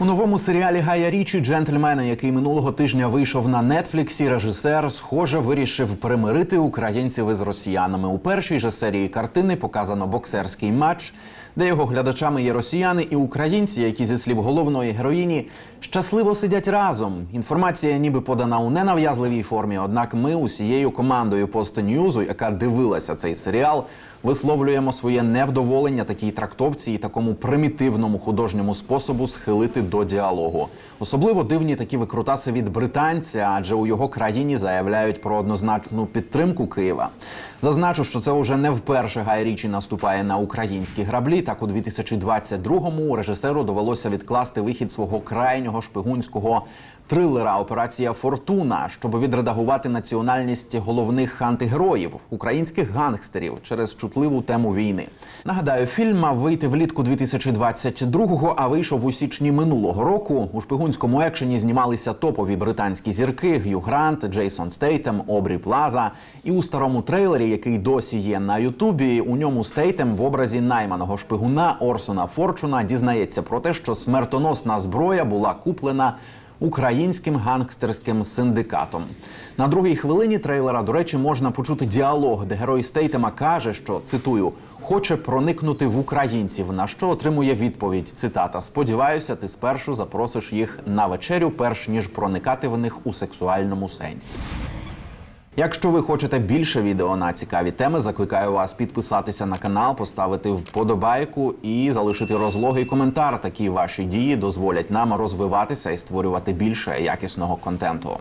У новому серіалі Гая Річі Джентльмени, який минулого тижня вийшов на Нетфліксі, режисер, схоже, вирішив примирити українців із росіянами. У першій же серії картини показано боксерський матч, де його глядачами є росіяни і українці, які зі слів головної героїні щасливо сидять разом. Інформація ніби подана у ненав'язливій формі. Однак ми усією командою Постньюзу, яка дивилася цей серіал, висловлюємо своє невдоволення такій трактовці і такому примітивному художньому способу схилити до діалогу. Особливо дивні такі викрутаси від британця, адже у його країні заявляють про однозначну підтримку Києва. Зазначу, що це вже не вперше Гай Річі наступає на українські граблі. Так у 2022-му режисеру довелося відкласти вихід свого крайнього шпигунського трилера Операція Фортуна, щоб відредагувати національність головних антигероїв українських гангстерів через чутливу тему війни. Нагадаю, фільм мав вийти влітку 2022-го, а вийшов у січні минулого року. У шпигунському екшені знімалися топові британські зірки Г'ю Грант, Джейсон Стейтем, Обрі Плаза. І у старому трейлері, який досі є на Ютубі, у ньому Стейтем в образі найманого шпигуна Орсона Форчуна дізнається про те, що смертоносна зброя була куплена українським гангстерським синдикатом. На другій хвилині трейлера, до речі, можна почути діалог, де герой Стейтема каже, що цитую. Хоче проникнути в українців, на що отримує відповідь. Цитата: Сподіваюся, ти спершу запросиш їх на вечерю, перш ніж проникати в них у сексуальному сенсі. Якщо ви хочете більше відео на цікаві теми, закликаю вас підписатися на канал, поставити вподобайку і залишити розлогий коментар. Такі ваші дії дозволять нам розвиватися і створювати більше якісного контенту.